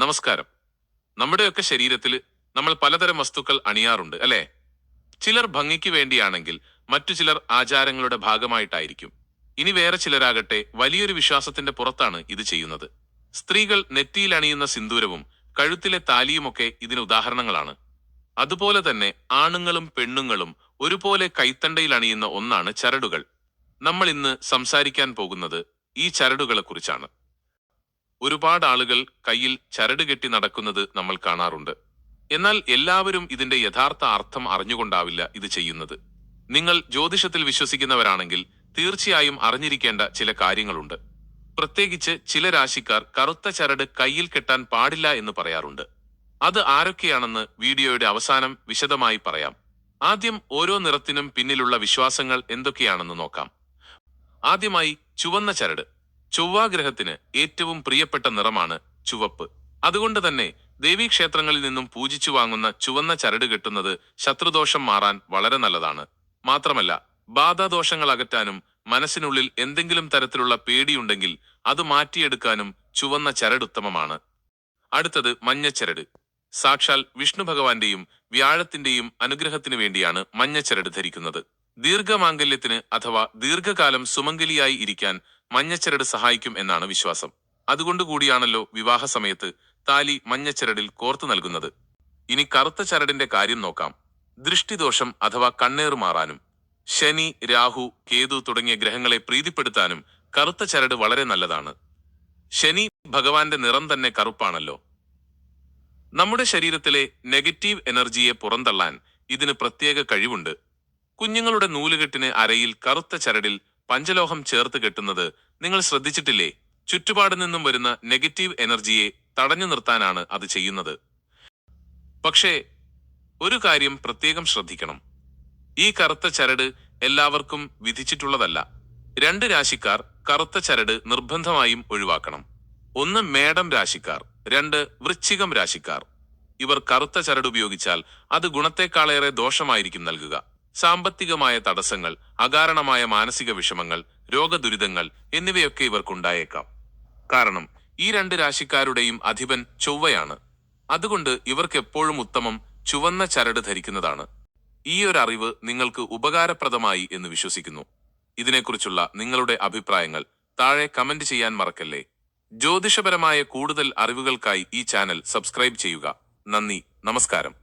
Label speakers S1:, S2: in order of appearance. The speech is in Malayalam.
S1: നമസ്കാരം. നമ്മുടെയൊക്കെ ശരീരത്തിൽ നമ്മൾ പലതരം വസ്തുക്കൾ അണിയാറുണ്ട് അല്ലേ? ചിലർ ഭംഗിക്ക് വേണ്ടിയാണെങ്കിൽ മറ്റു ചിലർ ആചാരങ്ങളുടെ ഭാഗമായിട്ടായിരിക്കും. ഇനി വേറെ ചിലരാകട്ടെ വലിയൊരു വിശ്വാസത്തിന്റെ പുറത്താണ് ഇത് ചെയ്യുന്നത്. സ്ത്രീകൾ നെറ്റിയിൽ അണിയുന്ന സിന്ദൂരവും കഴുത്തിലെ താലിയുമൊക്കെ ഇതിന് ഉദാഹരണങ്ങളാണ്. അതുപോലെ തന്നെ ആണുങ്ങളും പെണ്ണുങ്ങളും ഒരുപോലെ കൈത്തണ്ടയിൽ അണിയുന്ന ഒന്നാണ് ചരടുകൾ. നമ്മൾ ഇന്ന് സംസാരിക്കാൻ പോകുന്നത് ഈ ചരടുകളെക്കുറിച്ചാണ്. ഒരുപാട് ആളുകൾ കയ്യിൽ ചരട് കെട്ടി നടക്കുന്നത് നമ്മൾ കാണാറുണ്ട്. എന്നാൽ എല്ലാവരും ഇതിന്റെ യഥാർത്ഥ അർത്ഥം അറിഞ്ഞുകൊണ്ടാവില്ല ഇത് ചെയ്യുന്നത്. നിങ്ങൾ ജ്യോതിഷത്തിൽ വിശ്വസിക്കുന്നവരാണെങ്കിൽ തീർച്ചയായും അറിഞ്ഞിരിക്കേണ്ട ചില കാര്യങ്ങളുണ്ട്. പ്രത്യേകിച്ച് ചില രാശിക്കാർ കറുത്ത ചരട് കയ്യിൽ കെട്ടാൻ പാടില്ല എന്ന് പറയാറുണ്ട്. അത് ആരൊക്കെയാണെന്ന് വീഡിയോയുടെ അവസാനം വിശദമായി പറയാം. ആദ്യം ഓരോ നിറത്തിനും പിന്നിലുള്ള വിശ്വാസങ്ങൾ എന്തൊക്കെയാണെന്ന് നോക്കാം. ആദ്യമായി ചുവന്ന ചരട്. ചൊവ്വാഗ്രഹത്തിന് ഏറ്റവും പ്രിയപ്പെട്ട നിറമാണ് ചുവപ്പ്. അതുകൊണ്ട് തന്നെ ദേവീക്ഷേത്രങ്ങളിൽ നിന്നും പൂജിച്ചു വാങ്ങുന്ന ചുവന്ന ചരട് കെട്ടുന്നത് ശത്രുദോഷം മാറാൻ വളരെ നല്ലതാണ്. മാത്രമല്ല ബാധാദോഷങ്ങൾ അകറ്റാനും മനസ്സിനുള്ളിൽ എന്തെങ്കിലും തരത്തിലുള്ള പേടിയുണ്ടെങ്കിൽ അത് മാറ്റിയെടുക്കാനും ചുവന്ന ചരട് ഉത്തമമാണ്. അടുത്തത് മഞ്ഞച്ചരട്. സാക്ഷാൽ വിഷ്ണു ഭഗവാന്റെയും വ്യാഴത്തിന്റെയും അനുഗ്രഹത്തിനു വേണ്ടിയാണ് മഞ്ഞച്ചരട് ധരിക്കുന്നത്. ദീർഘമാംഗല്യത്തിന് അഥവാ ദീർഘകാലം സുമംഗലിയായി ഇരിക്കാൻ മഞ്ഞച്ചരട് സഹായിക്കും എന്നാണ് വിശ്വാസം. അതുകൊണ്ടുകൂടിയാണല്ലോ വിവാഹ സമയത്ത് താലി മഞ്ഞച്ചരടിൽ കോർത്തു നൽകുന്നത്. ഇനി കറുത്ത ചരടിന്റെ കാര്യം നോക്കാം. ദൃഷ്ടിദോഷം അഥവാ കണ്ണേർ മാറാനും ശനി രാഹു കേതു തുടങ്ങിയ ഗ്രഹങ്ങളെ പ്രീതിപ്പെടുത്താനും കറുത്ത ചരട് വളരെ നല്ലതാണ്. ശനി ഭഗവാന്റെ നിറം തന്നെ കറുപ്പാണല്ലോ. നമ്മുടെ ശരീരത്തിലെ നെഗറ്റീവ് എനർജിയെ പുറന്തള്ളാൻ ഇതിന് പ്രത്യേക കഴിവുണ്ട്. കുഞ്ഞുങ്ങളുടെ നൂലുകെട്ടിന് അരയിൽ കറുത്ത ചരടിൽ പഞ്ചലോഹം ചേർത്ത് കെട്ടുന്നത് നിങ്ങൾ ശ്രദ്ധിച്ചിട്ടില്ലേ? ചുറ്റുപാട് നിന്നും വരുന്ന നെഗറ്റീവ് എനർജിയെ തടഞ്ഞു നിർത്താനാണ് അത് ചെയ്യുന്നത്. പക്ഷേ ഒരു കാര്യം പ്രത്യേകം ശ്രദ്ധിക്കണം. ഈ കറുത്ത ചരട് എല്ലാവർക്കും വിധിച്ചിട്ടുള്ളതല്ല. രണ്ട് രാശിക്കാർ കറുത്ത ചരട് നിർബന്ധമായും ഒഴിവാക്കണം. ഒന്ന് മേഡം രാശിക്കാർ. രണ്ട് വൃശ്ചികം രാശിക്കാർ. ഇവർ കറുത്ത ചരട് ഉപയോഗിച്ചാൽ അത് ഗുണത്തെക്കാളേറെ ദോഷമായിരിക്കും നൽകുക. സാമ്പത്തികമായ തടസ്സങ്ങൾ അകാരണമായ മാനസിക വിഷമങ്ങൾ രോഗദുരിതങ്ങൾ എന്നിവയൊക്കെ ഇവർക്കുണ്ടായേക്കാം. കാരണം ഈ രണ്ട് രാശിക്കാരുടെയും അധിപൻ ചൊവ്വയാണ്. അതുകൊണ്ട് ഇവർക്ക് എപ്പോഴും ഉത്തമം ചുവന്ന ചരട് ധരിക്കുന്നതാണ്. ഈ ഒരു അറിവ് നിങ്ങൾക്ക് ഉപകാരപ്രദമായി എന്ന് വിശ്വസിക്കുന്നു. ഇതിനെക്കുറിച്ചുള്ള നിങ്ങളുടെ അഭിപ്രായങ്ങൾ താഴെ കമന്റ് ചെയ്യാൻ മറക്കല്ലേ? ജ്യോതിഷപരമായ കൂടുതൽ അറിവുകൾക്കായി ഈ ചാനൽ സബ്സ്ക്രൈബ് ചെയ്യുക. നന്ദി. നമസ്കാരം.